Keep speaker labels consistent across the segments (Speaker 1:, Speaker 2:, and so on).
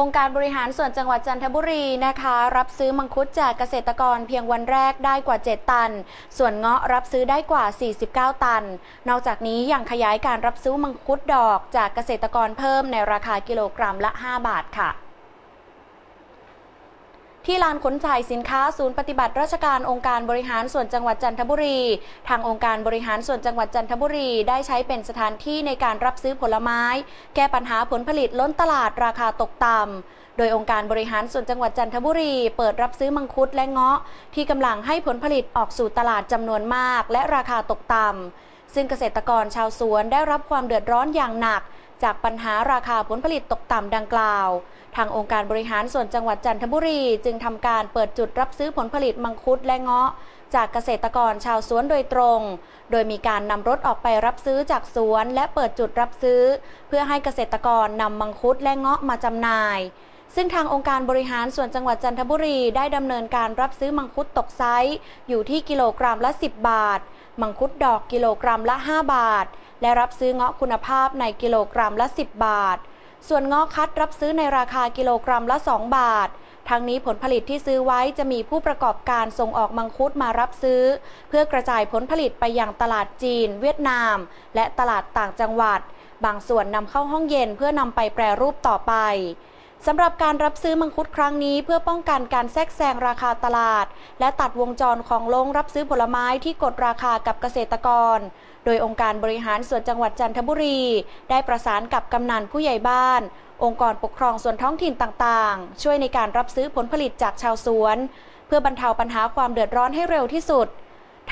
Speaker 1: องค์การบริหารส่วนจังหวัดจันทบุรีนะคะ รับซื้อมังคุดจากเกษตรกรเพียงวันแรกได้กว่า 7 ตัน ส่วนเงาะรับซื้อได้กว่า 49 ตัน นอกจากนี้ยังขยายการรับซื้อมังคุดดอกจากเกษตรกรเพิ่มในราคากิโลกรัมละ 5 บาทค่ะ ที่ลานขนส่ายสินค้าศูนย์ปฏิบัติราชการองค์การบริหารส่วนจังหวัดจันทบุรี ทางองค์การบริหารส่วนจังหวัดจันทบุรี ได้ใช้เป็นสถานที่ในการรับซื้อผลไม้ แก้ปัญหาผลผลิตล้นตลาดราคาตกต่ำโดยองค์การบริหารส่วนจังหวัดจันทบุรี เปิดรับซื้อมังคุดและเงาะ ที่กำลังให้ผลผลิตออกสู่ตลาดจำนวนมาก และราคาตกต่ำซึ่งเกษตรกรชาวสวนได้รับความเดือดร้อนอย่างหนัก จากปัญหาราคาผลผลิตตกต่ำดังกล่าว ทางองค์การบริหารส่วนจังหวัดจันทบุรีจึงทำการเปิดจุดรับซื้อผลผลิตมังคุดและเงาะ จากเกษตรกรชาวสวนโดยตรง โดยมีการนำรถออกไปรับซื้อจากสวน และเปิดจุดรับซื้อ เพื่อให้เกษตรกรนำมังคุดและเงาะมาจำหน่ายซึ่งทางองค์การบริหารส่วนจังหวัดจันทบุรีได้ดำเนินการรับซื้อมังคุดตกไซส์อยู่ที่กิโลกรัมละ 10 บาท มังคุดดอกกิโลกรัมละ 5 บาท และรับซื้อเงาะคุณภาพในกิโลกรัมละ 10 บาท ส่วนเงอคัดรับซื้อในราคากิโลกรัมละ 2 บาททั้งนี้ผลผลิตที่ซื้อไว้จะมีผู้ประกอบการส่งออกมังคุดมารับซื้อ เพื่อกระจายผลผลิตไปยังตลาดจีน เวียดนาม และตลาดต่างจังหวัด บางส่วนนำเข้าห้องเย็นเพื่อนำไปแปรรูปต่อไป สำหรับการรับซื้อมังคุดครั้งนี้เพื่อป้องกันการแทรกแซงราคาตลาด และตัดวงจรของลงรับซื้อผลไม้ที่กดราคากับเกษตรกร โดยองค์การบริหารส่วนจังหวัดจันทบุรี ได้ประสานกับกำนันผู้ใหญ่บ้าน องค์กรปกครองส่วนท้องถิ่นต่างๆ ช่วยในการรับซื้อผลผลิตจากชาวสวน เพื่อบรรเทาปัญหาความเดือดร้อนให้เร็วที่สุด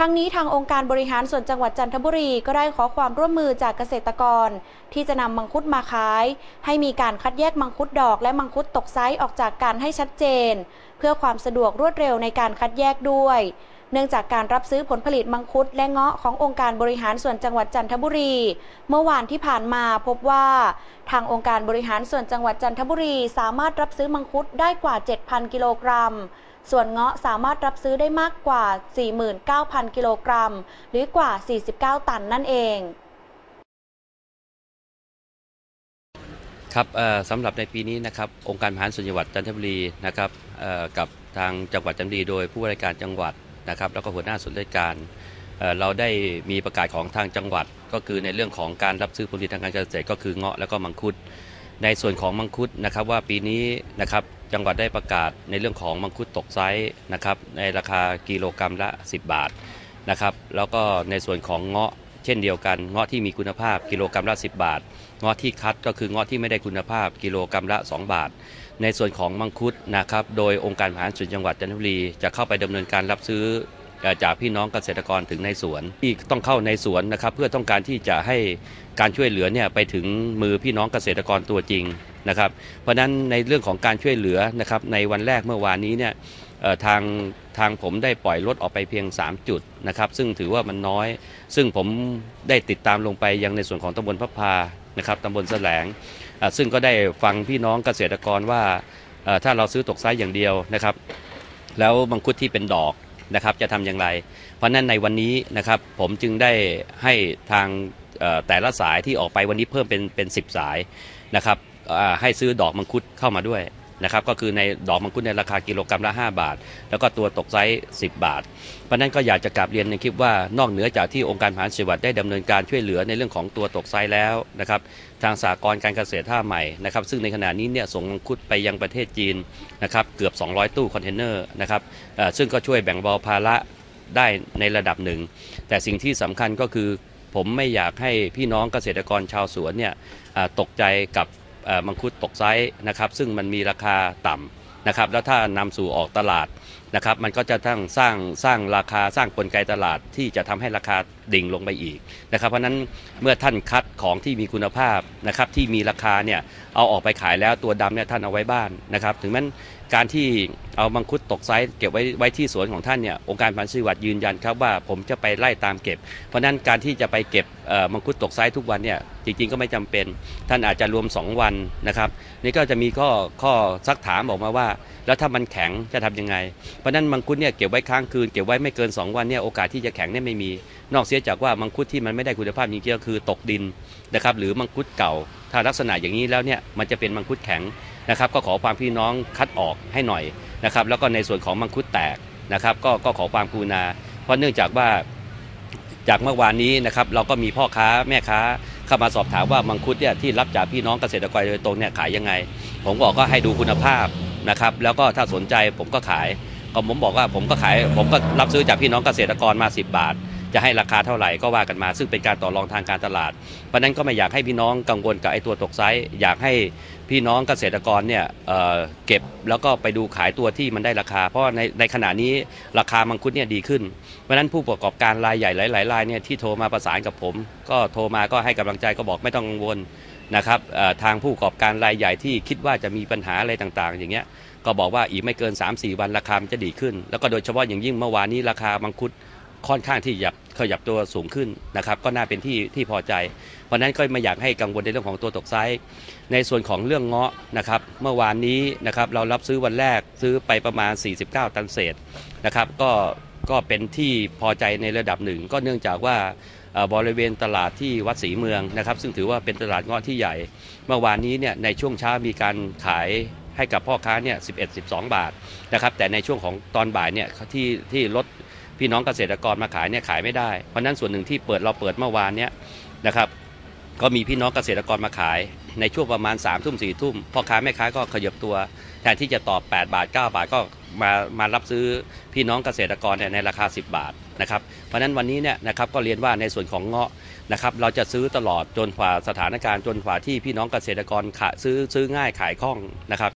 Speaker 1: ทั้งนี้ทางองค์การบริหารส่วนจังหวัดจันทบุรีก็ได้ขอความร่วมมือจากเกษตรกร ที่จะนำมังคุดมาขาย ให้มีการคัดแยกมังคุดดอกและมังคุดตกไซส์ออกจากกันให้ชัดเจน เพื่อความสะดวกรวดเร็วในการคัดแยกด้วย เนื่องจากการรับซื้อผลผลิตมังคุดและเงาะขององค์การบริหารส่วนจังหวัดจันทบุรี เมื่อวานที่ผ่านมาพบว่า ทางองค์การบริหารส่วนจังหวัดจันทบุรี สามารถรับซื้อมังคุดได้กว่า 7,000 กิโลกรัม ส่วนเงาะสามารถรับซื้อได้มากกว่า 49,000 กิโลกรัม หรือกว่า 49 ตันนั่นเอง
Speaker 2: ครับสำหรับในปีนี้นะครับองค์การบริหาส่วนจังหวัดจันทบุรีนะครับกับทางจังหวัดจันทบุรีโดยผู้ว่าราชการจังหวัดนะครับแล้วก็หัวหน้าส่วนราชการเราได้มีประกาศของทางจังหวัด ก็คือในเรื่องของการรับซื้อผลผลิตทางการเกษตรก็คือเงาะแล้วก็มังคุด ในส่วนของมังคุดนะครับว่าปีนี้นะครับ จังหวัดได้ประกาศในเรื่องของมังคุดตกไซส์นะครับในราคากิโลกรรัมละ 10 บาทนะครับแล้วก็ในส่วนของเงาะเช่นเดียวกันเงาะที่มีคุณภาพกิโลกรรัมละ 10 บาทเงาะที่คัดก็คือเงาะที่ไม่ได้คุณภาพกิโลกรรัมละ 2 บาท ในส่วนของมังคุดนะครับโดยองค์การบริหารส่วนจังหวัดจันทบุรีจะเข้าไปดำเนินการรับซื้อ จากพี่น้องเกษตรกรถึงในสวนที่ต้องเข้าในสวนนะครับ เพื่อต้องการที่จะให้การช่วยเหลือเนี่ยไปถึงมือพี่น้องเกษตรกรตัวจริงนะครับ เพราะนั้นในเรื่องของการช่วยเหลือนะครับในวันแรกเมื่อวานนี้เนี่ยทางทางผมได้ปล่อยรถออกไปเพียง 3 จุดนะครับซึ่งถือว่ามันน้อย ซึ่งผมได้ติดตามลงไปยังในส่วนของตำบลพับพานะครับตำบลแสลง ซึ่งก็ได้ฟังพี่น้องเกษตรกรว่าถ้าเราซื้อตกไซส์อย่างเดียวนะครับ แล้วมังคุดที่เป็นดอก นะครับจะทำอย่างไร เพราะนั้นในวันนี้นะครับผมจึงได้ให้ทางแต่ละสายที่ออกไปวันนี้เพิ่มเป็นเป็นสิสายนะครับให้ซื้อดอกมังคุดเข้ามาด้วย นะครับก็คือในดอกมังคุดในราคากิโลกรัมละ 5 บาท แล้วก็ตัวตกไซส์10 บาท เพราะนั้นก็อยากจะกลับเรียนในคลิปว่านอกเหนือจากที่องค์การผ่านสิวัตได้ดำเนินการช่วยเหลือในเรื่องของตัวตกไซส์แล้วนะครับทางสากลการเกษตรท่าใหม่นะครับซึ่งในขณะนี้เนี่ยส่งมังคุดไปยังประเทศจีนนะครับเกือบ 200 ตู้คอนเทนเนอร์นะครับซึ่งก็ช่วยแบ่งเบาภาระได้ในระดับหนึ่ง แต่สิ่งที่สำคัญก็คือผมไม่อยากให้พี่น้องเกษตรกรชาวสวนเนี่ยตกใจกับ มังคุดตกไซส์นะครับซึ่งมันมีราคาต่ำนะครับแล้วถ้านำสู่ออกตลาด นะครับมันก็จะทั้งสร้างสร้างราคาสร้างกลไกตลาดที่จะทำให้ราคาดิ่งลงไปอีกนะครับเพราะนั้นเมื่อท่านคัดของที่มีคุณภาพนะครับที่มีราคาเนี่ยเอาออกไปขายแล้วตัวดำเนี่ยท่านเอาไว้บ้านนะครับถึงแม้การที่เอามังคุดตกไซส์เก็บไว้ไว้ที่สวนของท่านเนี่ยองค์การพันธุ์วัดยืนยันครับว่าผมจะไปไล่ตามเก็บ เพราะนั้นการที่จะไปเก็บมังคุดตกไซส์ทุกวันเนี่ยจริงๆก็ไม่จำเป็น ท่านอาจจะรวม 2 วันนะครับนี่ก็จะมีข้อข้อซักถามออกมาว่า แล้วถ้ามันแข็งจะทํำยังไงเราะนั้นมังคุดเนี่ยเก็บไว้ค้างคืนเก็บไว้ไม่เกิน 2 วันเนี่ยโอกาสที่จะแข็งเนี่ยไม่มี นอกเสียจากว่ามังคุดที่มันไม่ได้คุณภาพจริงๆก็คือตกดินนะครับหรือมังคุดเก่า ถ้าลักษณะอย่างนี้แล้วเนี่ยมันจะเป็นมังคุดแข็งนะครับก็ขอความพี่น้องคัดออกให้หน่อยนะครับแล้วก็ในส่วนของมังคุดแตกนะครับก็ก็ขอความกรุณา เพราะเนื่องจากว่าจากเมื่อวานนี้นะครับเราก็มีพ่อค้าแม่ค้าเข้ามาสอบถามว่ามังคุดเนี่ยที่รับจากพี่น้องเกษตรกรโดยตรงเนี่ยขายยังไง ผมบอกก็ให้ดูคุณภาพนะครับแล้วก็ถ้าสนใจผมก็ขาย ก็ผมบอกว่าผมก็ขายผมก็รับซื้อจากพี่น้องเกษตรกรมา 10 บาท จะให้ราคาเท่าไหร่ก็ว่ากันมา ซึ่งเป็นการต่อรองทางการตลาด เพราะนั้นก็ไม่อยากให้พี่น้องกังวลกับไอ้ตัวตกไซส์อยากให้พี่น้องเกษตรกรเนี่ยเอ่อเก็บแล้วก็ไปดูขายตัวที่มันได้ราคา เพราะในในขณะนี้ราคามังคุดเนี่ยดีขึ้น เพราะฉะนั้นผู้ประกอบการรายใหญ่หลายๆรายเนี่ยที่โทรมาประสานกับผม ก็โทรมาก็ให้กำลังใจก็บอกไม่ต้องกังวล นะครับทางผู้ประกอบการรายใหญ่ที่คิดว่าจะมีปัญหาอะไรต่างๆ อย่างเงี้ยก็บอกว่าอีกไม่เกิน 3-4 วันราคามันจะดีขึ้น แล้วก็โดยเฉพาะอย่างยิ่งเมื่อวานนี้ราคามังคุดค่อนข้างที่จะขยับตัวสูงขึ้นนะครับก็น่าเป็นที่ที่พอใจ เพราะฉะนั้นก็ไม่อยากให้กังวลในเรื่องของตัวตกไซส์ในส่วนของเรื่องเงาะนะครับเมื่อวานนี้นะครับเรารับซื้อวันแรกซื้อไปประมาณ 49 ตันเศษนะครับก็ ก็เป็นที่พอใจในระดับหนึ่ง ก็เนื่องจากว่าบริเวณตลาดที่วัดศรีเมืองนะครับ ซึ่งถือว่าเป็นตลาดเงาะที่ใหญ่ เมื่อวานนี้เนี่ยในช่วงเช้ามีการขายให้กับพ่อค้าเนี่ย11 12 บาทนะครับ แต่ในช่วงของตอนบ่ายเนี่ยที่ที่ลดพี่น้องเกษตรกรมาขายเนี่ยขายไม่ได้ เพราะนั้นส่วนหนึ่งที่เปิดเราเปิดเมื่อวานเนี่ยนะครับ ก็มีพี่น้องเกษตรกรมาขาย ในช่วงประมาณ3ามทุ่มสี่ทุ่มพ่อค้าแม่ค้าก็ขยับตัว แทนที่จะตอบ 8 บาท 9 บาทก็มามารับซื้อพี่น้องเกษตรกรเนี่ยในราคา 10 บาทนะครับเพราะฉะนั้นวันนี้เนี่ยนะครับก็เรียนว่าในส่วนของเงาะนะครับเราจะซื้อตลอดจนกว่าสถานการณ์จนกว่าที่พี่น้องเกษตรกรขาซื้อซื้อง่ายขายคล่องนะครับ